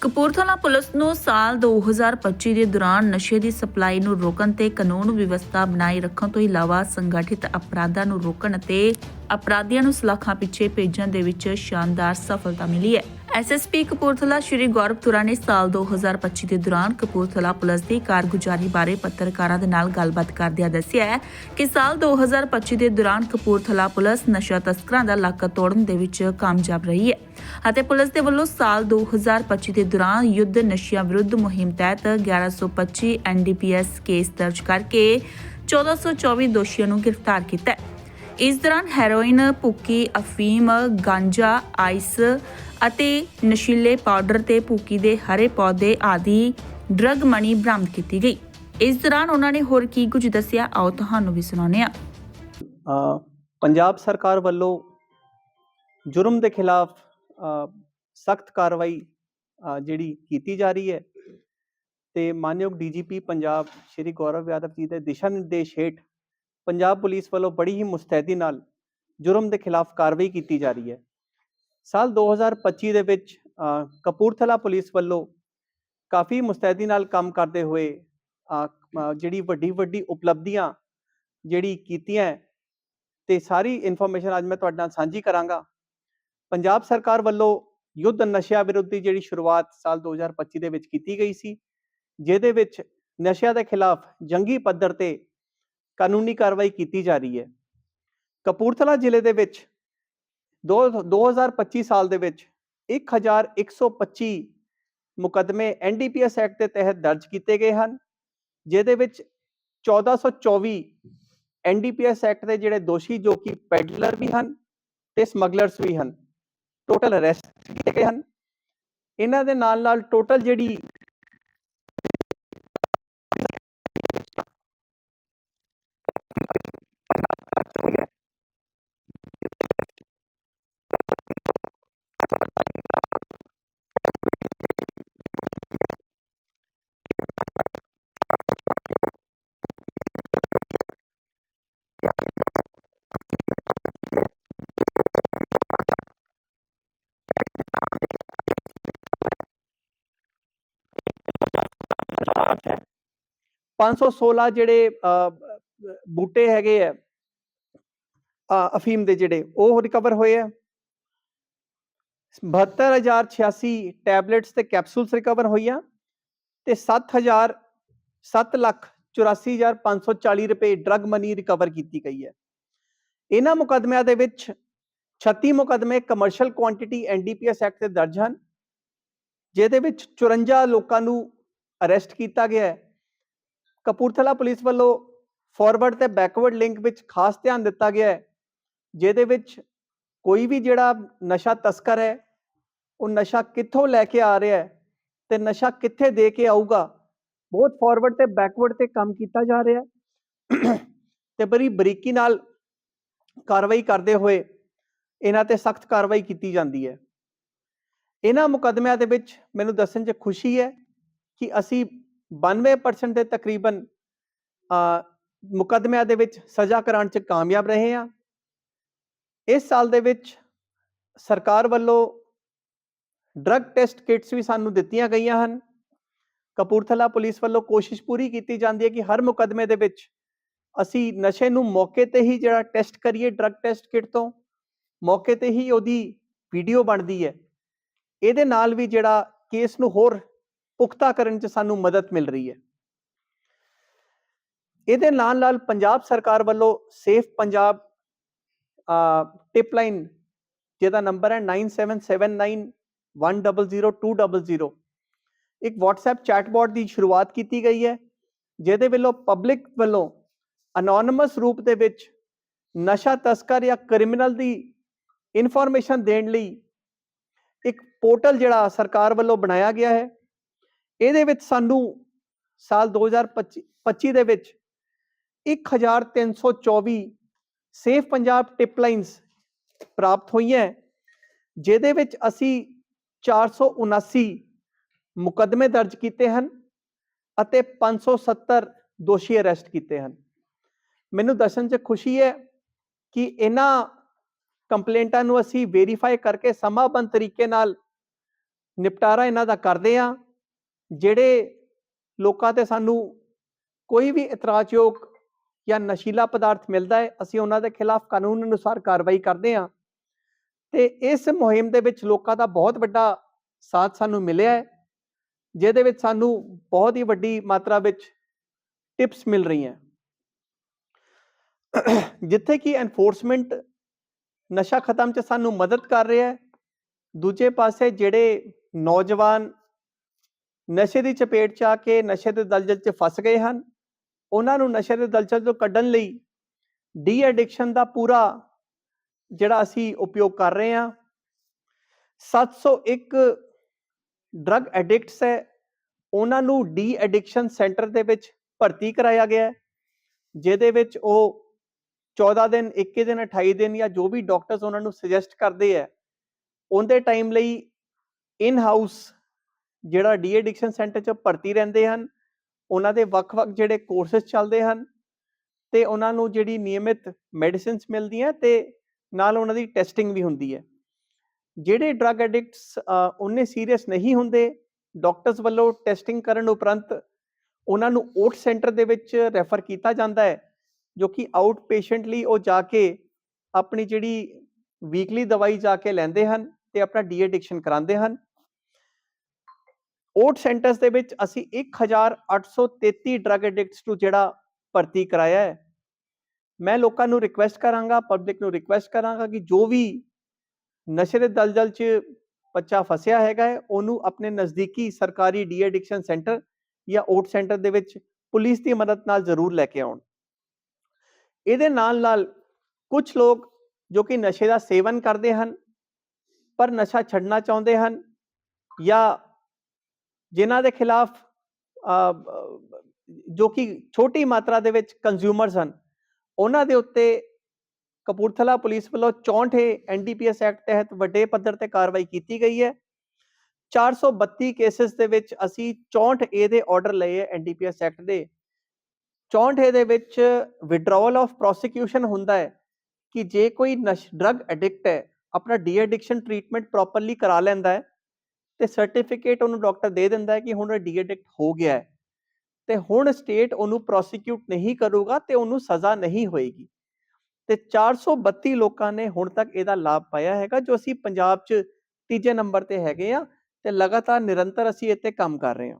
Kapurthala police ਨੂੰ ਸਾਲ 2025 ਦੇ ਦੌਰਾਨ ਨਸ਼ੇ ਦੀ ਸਪਲਾਈ ਨੂੰ ਰੋਕਣ ਤੇ ਕਾਨੂੰਨ ਵਿਵਸਥਾ ਬਣਾਈ ਰੱਖਣ ਤੋਂ ਇਲਾਵਾ ਸੰਗਠਿਤ ਅਪਰਾਧਾਂ ਨੂੰ ਰੋਕਣ ਅਤੇ ਅਪਰਾਧੀਆਂ ਨੂੰ ਸਲਾਖਾਂ ਪਿੱਛੇ ਭੇਜਣ ਦੇ ਵਿੱਚ ਸ਼ਾਨਦਾਰ ਸਫਲਤਾ ਮਿਲੀ ਹੈ। ਐਸਐਸਪੀ ਕਪੂਰਥਲਾ ਸ਼੍ਰੀ ਗੌਰਵ ਤੁਰਾ ਨੇ ਸਾਲ 2025 ਦੇ ਦੌਰਾਨ ਕਪੂਰਥਲਾ ਪੁਲਿਸ ਦੀ ਕਾਰਗੁਜ਼ਾਰੀ ਬਾਰੇ ਪੱਤਰਕਾਰਾਂ ਦੇ ਨਾਲ ਗੱਲਬਾਤ ਕਰਦਿਆਂ ਦੱਸਿਆ ਕਿ ਸਾਲ 2025 ਦੇ ਦੌਰਾਨ ਕਪੂਰਥਲਾ ਪੁਲਿਸ ਨਸ਼ਾ ਤਸਕਰਾਂ ਦਾ ਲਾਕਾ ਤੋੜਨ ਦੇ ਵਿੱਚ ਕਾਮਯਾਬ ਰਹੀ ਹੈ ਅਤੇ ਪੁਲਿਸ ਦੇ ਵੱਲੋਂ ਸਾਲ 2025 ਦੇ ਦੌਰਾਨ ਯੁੱਧ ਨਸ਼ਿਆਂ ਵਿਰੁੱਧ ਮੁਹਿੰਮ ਤਹਿਤ 1125 ਐਨਡੀਪੀਐਸ ਕੇਸ ਦਰਜ ਕਰਕੇ 1424 ਦੋਸ਼ੀਆਂ ਨੂੰ ਗ੍ਰਿਫਤਾਰ ਕੀਤਾ ਹੈ। ਇਸ ਦੌਰਾਨ ਹੈਰੋਇਨ, ਭੁੱਕੀ, ਅਫੀਮ, ਗਾਂਜਾ, ਆਈਸ ਅਤੇ ਨਸ਼ੀਲੇ ਪਾਊਡਰ ਤੇ ਭੁੱਕੀ ਦੇ ਹਰੇ ਪੌਦੇ ਆਦਿ ਡਰਗ ਮਣੀ ਬਰਾਮਦ ਕੀਤੀ ਗਈ। ਇਸ ਦੌਰਾਨ ਉਹਨਾਂ ਨੇ ਹੋਰ ਕੀ ਕੁਝ ਦੱਸਿਆ? ਆਓ ਤੁਹਾਨੂੰ ਵੀ ਸੁਣਾਉਂਦੇ ਹਾਂ। ਪੰਜਾਬ ਸਰਕਾਰ ਵੱਲੋਂ ਜੁਰਮ ਦੇ ਖਿਲਾਫ ਸਖਤ ਕਾਰਵਾਈ ਜਿਹੜੀ ਕੀਤੀ ਜਾ ਰਹੀ ਹੈ। ਤੇ ਮਾਨਯੋਗ ਡੀਜੀਪੀ ਪੰਜਾਬ ਸ਼੍ਰੀ ਗੌਰਵ ਯਾਦਵ ਜੀ ਦੇ ਦਿਸ਼ਾ ਨਿਰਦੇਸ਼ ਹੇਠ ਪੰਜਾਬ ਪੁਲਿਸ ਵੱਲੋਂ ਬੜੀ ਹੀ ਮੁਸਤੈਦੀ ਨਾਲ ਜੁਰਮ ਦੇ ਖਿਲਾਫ ਕਾਰਵਾਈ ਕੀਤੀ ਜਾ ਰਹੀ ਹੈ। ਸਾਲ 2025 ਦੇ ਵਿੱਚ ਕਪੂਰਥਲਾ ਪੁਲਿਸ ਵੱਲੋਂ ਕਾਫੀ ਮੁਸਤੈਦੀ ਨਾਲ ਕੰਮ ਕਰਦੇ ਹੋਏ ਜਿਹੜੀ ਵੱਡੀ ਵੱਡੀ ਉਪਲਬਧੀਆਂ ਜਿਹੜੀ ਕੀਤੀਆਂ ਹੈ, ਤੇ ਸਾਰੀ ਇਨਫੋਰਮੇਸ਼ਨ ਅੱਜ ਮੈਂ ਤੁਹਾਡੇ ਨਾਲ ਸਾਂਝੀ ਕਰਾਂਗਾ। ਪੰਜਾਬ ਸਰਕਾਰ ਵੱਲੋਂ ਯੁੱਧ ਨਸ਼ਿਆਂ ਵਿਰੁੱਧ ਦੀ ਜਿਹੜੀ ਸ਼ੁਰੂਆਤ ਸਾਲ 2025 ਦੇ ਵਿੱਚ ਕੀਤੀ ਗਈ ਸੀ ਜਿਹਦੇ ਵਿੱਚ ਨਸ਼ਿਆਂ ਦੇ ਖਿਲਾਫ ਜੰਗੀ ਪੱਧਰ ਤੇ ਕਾਨੂੰਨੀ ਕਾਰਵਾਈ ਕੀਤੀ ਜਾ ਰਹੀ ਹੈ। ਕਪੂਰਥਲਾ ਜ਼ਿਲ੍ਹੇ ਦੇ ਵਿੱਚ ਦੋ 2025 ਸਾਲ ਦੇ ਵਿੱਚ 1125 ਮੁਕੱਦਮੇ ਐਨਡੀਪੀਐਸ ਐਕਟ ਦੇ ਤਹਿਤ ਦਰਜ ਕੀਤੇ ਗਏ ਹਨ, ਜਿਹਦੇ ਵਿੱਚ 1424 ਐਨਡੀਪੀਐਸ ਐਕਟ ਦੇ ਜਿਹੜੇ ਦੋਸ਼ੀ ਜੋ ਕਿ ਪੈਡਲਰ ਵੀ ਹਨ ਤੇ ਸਮਗਲਰਸ ਵੀ ਹਨ, ਟੋਟਲ ਅਰੈਸਟ ਕੀਤੇ ਗਏ ਹਨ। ਇਹਨਾਂ ਦੇ ਨਾਲ ਨਾਲ ਟੋਟਲ ਜਿਹੜੀ ਰਾਤ ਹੈ। 516 ਜਿਹੜੇ ਬੂਟੇ ਹੈਗੇ ਆ ਅਫੀਮ ਦੇ ਜਿਹੜੇ, ਉਹ ਰਿਕਵਰ ਹੋਏ ਆ 72086 ਟੈਬਲੇਟਸ ਤੇ ਕੈਪਸੂਲਸ ਰਿਕਵਰ ਹੋਈਆਂ ਤੇ 7000 7 ਲੱਖ 84540 ਰੁਪਏ ਡਰਗ ਮਨੀ ਰਿਕਵਰ ਕੀਤੀ ਗਈ ਹੈ। ਇਹਨਾਂ ਮੁਕੱਦਮਿਆਂ ਦੇ ਵਿੱਚ 36 ਮੁਕੱਦਮੇ ਕਮਰਸ਼ੀਅਲ ਕੁਆਂਟੀਟੀ ਐਨਡੀਪੀਐਸ ਐਕਟ ਦੇ ਦਰਜ ਹਨ, ਜਿਹਦੇ ਵਿੱਚ 54 ਲੋਕਾਂ ਨੂੰ ਅਰੈਸਟ ਕੀਤਾ ਗਿਆ ਹੈ। ਕਪੂਰਥਲਾ ਪੁਲਿਸ ਵੱਲੋਂ ਫਾਰਵਰਡ ਤੇ ਬੈਕਵਰਡ ਲਿੰਕ ਵਿੱਚ ਖਾਸ ਧਿਆਨ ਦਿੱਤਾ ਗਿਆ ਹੈ, ਜਿਹਦੇ ਵਿੱਚ ਕੋਈ ਵੀ ਜਿਹੜਾ ਨਸ਼ਾ ਤਸਕਰ ਹੈ, ਉਹ ਨਸ਼ਾ ਕਿੱਥੋਂ ਲੈ ਕੇ ਆ ਰਿਹਾ ਹੈ ਤੇ ਨਸ਼ਾ ਕਿੱਥੇ ਦੇ ਕੇ ਆਊਗਾ, ਬਹੁਤ ਫਾਰਵਰਡ ਤੇ ਬੈਕਵਰਡ ਤੇ ਕੰਮ ਕੀਤਾ ਜਾ ਰਿਹਾ ਹੈ ਤੇ ਬੜੀ ਬਰੀਕੀ ਨਾਲ ਕਾਰਵਾਈ ਕਰਦੇ ਹੋਏ ਇਹਨਾਂ ਤੇ ਸਖਤ ਕਾਰਵਾਈ ਕੀਤੀ ਜਾਂਦੀ ਹੈ। ਇਹਨਾਂ ਮੁਕੱਦਮਿਆਂ ਦੇ ਵਿੱਚ ਮੈਨੂੰ ਦੱਸਣ 'ਚ ਖੁਸ਼ੀ ਹੈ ਕਿ ਅਸੀਂ 92% ਦੇ ਤਕਰੀਬਨ ਅ, ਮੁਕੱਦਮਿਆਂ ਦੇ ਵਿੱਚ ਸਜ਼ਾ ਕਰਾਉਣ 'ਚ ਕਾਮਯਾਬ ਰਹੇ ਹਾਂ। ਇਸ ਸਾਲ ਦੇ ਵਿੱਚ ਸਰਕਾਰ ਵੱਲੋਂ ਡਰੱਗ ਟੈਸਟ ਕਿਟਸ ਵੀ ਸਾਨੂੰ ਦਿੱਤੀਆਂ ਗਈਆਂ ਹਨ। ਕਪੂਰਥਲਾ ਪੁਲਿਸ ਵੱਲੋਂ ਕੋਸ਼ਿਸ਼ ਪੂਰੀ ਕੀਤੀ ਜਾਂਦੀ ਹੈ ਕਿ ਹਰ ਮੁਕੱਦਮੇ ਦੇ ਵਿੱਚ ਅਸੀਂ ਨਸ਼ੇ ਨੂੰ ਮੌਕੇ ਤੇ ਹੀ ਜਿਹੜਾ ਟੈਸਟ ਕਰੀਏ ਡਰੱਗ ਟੈਸਟ ਕਿਟ ਤੋਂ ਮੌਕੇ ਤੇ ਹੀ ਉਹਦੀ ਵੀਡੀਓ ਬਣਦੀ ਹੈ। ਇਹਦੇ ਨਾਲ ਵੀ ਜਿਹੜਾ ਕੇਸ ਨੂੰ ਹੋਰ ਪੁਖਤਾ ਕਰਨ 'ਚ ਸਾਨੂੰ ਮਦਦ ਮਿਲ ਰਹੀ ਹੈ। ਇਹਦੇ ਨਾਲ ਨਾਲ ਪੰਜਾਬ ਸਰਕਾਰ ਵੱਲੋਂ ਸੇਫ ਪੰਜਾਬ ਟਿਪ ਲਾਈਨ ਜਿਹਦਾ ਨੰਬਰ ਹੈ 9779100200 ਇੱਕ WhatsApp ਚੈਟਬੋਟ ਦੀ ਸ਼ੁਰੂਆਤ ਕੀਤੀ ਗਈ ਹੈ, ਜਿਹਦੇ ਵੱਲੋਂ ਪਬਲਿਕ ਵੱਲੋਂ ਅਨੋਨਮਸ ਰੂਪ ਦੇ ਵਿੱਚ ਨਸ਼ਾ ਤਸਕਰ ਜਾਂ ਕ੍ਰਿਮੀਨਲ ਦੀ ਇਨਫੋਰਮੇਸ਼ਨ ਦੇਣ ਲਈ ਇੱਕ ਪੋਰਟਲ ਜਿਹੜਾ ਸਰਕਾਰ ਵੱਲੋਂ ਬਣਾਇਆ ਗਿਆ ਹੈ। ਇਹਦੇ ਵਿੱਚ ਸਾਨੂੰ ਸਾਲ 2025 25 ਦੇ ਵਿੱਚ 1324 ਸੇਫ ਪੰਜਾਬ ਟਿਪ ਲਾਈਨਸ ਪ੍ਰਾਪਤ ਹੋਈਆਂ, ਜਿਹਦੇ ਵਿੱਚ ਅਸੀਂ 479 ਮੁਕੱਦਮੇ ਦਰਜ ਕੀਤੇ ਹਨ ਅਤੇ 570 ਦੋਸ਼ੀ ਅਰੈਸਟ ਕੀਤੇ ਹਨ। ਮੈਨੂੰ ਦੱਸਣ 'ਚ ਖੁਸ਼ੀ ਹੈ ਕਿ ਇਹਨਾਂ ਕੰਪਲੇਂਟਾਂ ਨੂੰ ਅਸੀਂ ਵੈਰੀਫਾਈ ਕਰਕੇ ਸਮਾਬੰਦ ਤਰੀਕੇ ਨਾਲ ਨਿਪਟਾਰਾ ਇਹਨਾਂ ਦਾ ਕਰਦੇ ਆ ਜਿਹੜੇ ਲੋਕਾਂ ਤੇ ਸਾਨੂੰ ਕੋਈ ਵੀ ਇਤਰਾਜ਼ਯੋਗ ਜਾਂ ਨਸ਼ੀਲਾ ਪਦਾਰਥ ਮਿਲਦਾ ਹੈ, ਅਸੀਂ ਉਹਨਾਂ ਦੇ ਖਿਲਾਫ ਕਾਨੂੰਨ ਅਨੁਸਾਰ ਕਾਰਵਾਈ ਕਰਦੇ ਹਾਂ। ਤੇ ਇਸ ਮੁਹਿੰਮ ਦੇ ਵਿੱਚ ਲੋਕਾਂ ਦਾ ਬਹੁਤ ਵੱਡਾ ਸਾਥ ਸਾਨੂੰ ਮਿਲਿਆ ਹੈ, ਜਿਹਦੇ ਵਿੱਚ ਸਾਨੂੰ ਬਹੁਤ ਹੀ ਵੱਡੀ ਮਾਤਰਾ ਵਿੱਚ ਟਿਪਸ ਮਿਲ ਰਹੀਆਂ। ਜਿੱਥੇ ਕਿ ਐਨਫੋਰਸਮੈਂਟ ਨਸ਼ਾ ਖਤਮ ਚ ਸਾਨੂੰ ਮਦਦ ਕਰ ਰਿਹਾ ਹੈ। ਦੂਜੇ ਪਾਸੇ ਜਿਹੜੇ ਨੌਜਵਾਨ ਨਸ਼ੇ ਦੀ ਚਪੇਟ ਚ ਆ ਕੇ ਨਸ਼ੇ ਦੇ ਦਲਦਲ ਚ ਫਸ ਗਏ ਹਨ। ਉਹਨਾਂ ਨੂੰ ਨਸ਼ੇ ਦੇ ਦਲਦਲ ਤੋਂ ਕੱਢਣ ਲਈ ਡੀ ਐਡਿਕਸ਼ਨ ਦਾ ਪੂਰਾ ਜਿਹੜਾ ਅਸੀਂ ਉਪਯੋਗ ਕਰ ਰਹੇ ਹਾਂ। 701 ਡਰਗ ਐਡਿਕਟਸ ਹੈ। ਉਹਨਾਂ ਨੂੰ ਡੀ ਐਡਿਕਸ਼ਨ ਸੈਂਟਰ ਦੇ ਵਿੱਚ ਭਰਤੀ ਕਰਾਇਆ ਗਿਆ ਹੈ, ਜਿਹਦੇ ਵਿੱਚ ਉਹ 14 ਦਿਨ 21 ਦਿਨ 28 ਦਿਨ ਜਾਂ ਜੋ ਵੀ ਡਾਕਟਰਸ ਉਹਨਾਂ ਨੂੰ ਸੁਜੈਸਟ ਕਰਦੇ ਆ ਉਹਦੇ ਟਾਈਮ ਲਈ ਇਨ ਹਾਊਸ ਜਿਹੜਾ ਡੀ ਐਡਿਕਸ਼ਨ ਸੈਂਟਰ 'ਚ ਭਰਤੀ ਰਹਿੰਦੇ ਹਨ, ਉਹਨਾਂ ਦੇ ਵੱਖ-ਵੱਖ ਜਿਹੜੇ ਕੋਰਸਸ ਚੱਲਦੇ ਹਨ ਤੇ ਉਹਨਾਂ ਨੂੰ ਜਿਹੜੀ ਨਿਯਮਿਤ ਮੈਡੀਸਿਨਸ ਮਿਲਦੀਆਂ ਤੇ ਨਾਲ ਉਹਨਾਂ ਦੀ ਟੈਸਟਿੰਗ ਵੀ ਹੁੰਦੀ ਹੈ। ਜਿਹੜੇ ਡਰੱਗ ਐਡਿਕਟਸ ਉਹਨੇ ਸੀਰੀਅਸ ਨਹੀਂ ਹੁੰਦੇ, ਡਾਕਟਰਸ ਵੱਲੋਂ ਟੈਸਟਿੰਗ ਕਰਨ ਉਪਰੰਤ ਉਹਨਾਂ ਨੂੰ ਓਟ ਸੈਂਟਰ ਦੇ ਵਿੱਚ ਰੈਫਰ ਕੀਤਾ ਜਾਂਦਾ ਹੈ, ਜੋ ਕਿ ਆਊਟ ਪੇਸ਼ੈਂਟਲੀ ਉਹ ਜਾ ਕੇ ਆਪਣੀ ਜਿਹੜੀ ਵੀਕਲੀ ਦਵਾਈ ਜਾ ਕੇ ਲੈਂਦੇ ਹਨ ਤੇ ਆਪਣਾ ਡੀ ਐਡਿਕਸ਼ਨ ਕਰਾਉਂਦੇ ਹਨ। ਓਟ ਸੈਂਟਰਸ ਦੇ ਵਿੱਚ ਅਸੀਂ 1833 ਡਰਗ ਐਡਿਕਟਸ ਨੂੰ ਜਿਹੜਾ ਭਰਤੀ ਕਰਾਇਆ ਹੈ। ਮੈਂ ਲੋਕਾਂ ਨੂੰ ਰਿਕੁਐਸਟ ਕਰਾਂਗਾ ਪਬਲਿਕ ਨੂੰ ਰਿਕੁਐਸਟ ਕਰਾਂਗਾ ਕਿ ਜੋ ਵੀ ਨਸ਼ੇ ਦੇ ਦਲਦਲ 'ਚ ਬੱਚਾ ਫਸਿਆ ਹੈਗਾ ਹੈ, ਉਹਨੂੰ ਆਪਣੇ ਨਜ਼ਦੀਕੀ ਸਰਕਾਰੀ ਡੀ ਐਡਿਕਸ਼ਨ ਸੈਂਟਰ ਜਾਂ ਓਟ ਸੈਂਟਰ ਦੇ ਵਿੱਚ ਪੁਲਿਸ ਦੀ ਮਦਦ ਨਾਲ ਜ਼ਰੂਰ ਲੈ ਕੇ ਆਉਣ। ਇਹਦੇ ਨਾਲ ਨਾਲ ਕੁਝ ਲੋਕ ਜੋ ਕਿ ਨਸ਼ੇ ਦਾ ਸੇਵਨ ਕਰਦੇ ਹਨ, ਪਰ ਨਸ਼ਾ ਛੱਡਣਾ ਚਾਹੁੰਦੇ ਹਨ ਜਾਂ ਜਿਨ੍ਹਾਂ ਦੇ ਖਿਲਾਫ ਜੋ ਕਿ ਛੋਟੀ ਮਾਤਰਾ ਦੇ ਵਿੱਚ ਕੰਜ਼ਿਊਮਰਸ ਹਨ, ਉਹਨਾਂ ਦੇ ਉੱਤੇ ਕਪੂਰਥਲਾ ਪੁਲਿਸ ਵੱਲੋਂ 64 ਐਨਡੀਪੀਐਸ ਐਕਟ ਤਹਿਤ ਵੱਡੇ ਪੱਧਰ ਤੇ ਕਾਰਵਾਈ ਕੀਤੀ ਗਈ ਹੈ। 432 ਕੇਸਸ ਦੇ ਵਿੱਚ ਅਸੀਂ 64 ਏ ਦੇ ਆਰਡਰ ਲਏ ਹੈ ਐਨਡੀਪੀਐਸ ਐਕਟ ਦੇ। 64 ਏ ਦੇ ਵਿੱਚ ਵਿਡਰਾਵਲ ਆਫ ਪ੍ਰੋਸੀਕਿਊਸ਼ਨ ਹੁੰਦਾ ਹੈ ਕਿ ਜੇ ਕੋਈ ਨਸ਼ ਡਰਗ ਐਡਿਕਟ ਹੈ, ਆਪਣਾ ਡੀ ਐਡਿਕਸ਼ਨ ਟ੍ਰੀਟਮੈਂਟ ਪ੍ਰੋਪਰਲੀ ਕਰਾ ਲੈਂਦਾ ਹੈ ਤੇ ਸਰਟੀਫਿਕੇਟ ਉਹਨੂੰ ਡਾਕਟਰ ਦੇ ਦਿੰਦਾ ਹੈ ਕਿ ਹੁਣ ਇਹ ਹੋ ਗਿਆ ਹੈ। ਤੇ ਹੁਣ ਸਟੇਟ ਉਹਨੂੰ ਪ੍ਰੋਸੀਕਿਊਟ ਨਹੀਂ ਕਰੂਗਾ ਤੇ ਉਹਨੂੰ ਸਜ਼ਾ ਨਹੀਂ ਹੋਏਗੀ। ਤੇ 432 ਲੋਕਾਂ ਨੇ ਹੁਣ ਤੱਕ ਇਹਦਾ ਲਾਭ ਪਾਇਆ ਹੈਗਾ, ਜੋ ਅਸੀਂ ਪੰਜਾਬ 'ਚ ਤੀਜੇ ਨੰਬਰ ਤੇ ਹੈਗੇ ਆ ਤੇ ਲਗਾਤਾਰ ਨਿਰੰਤਰ ਅਸੀਂ ਇੱਥੇ ਕੰਮ ਕਰ ਰਹੇ ਹਾਂ।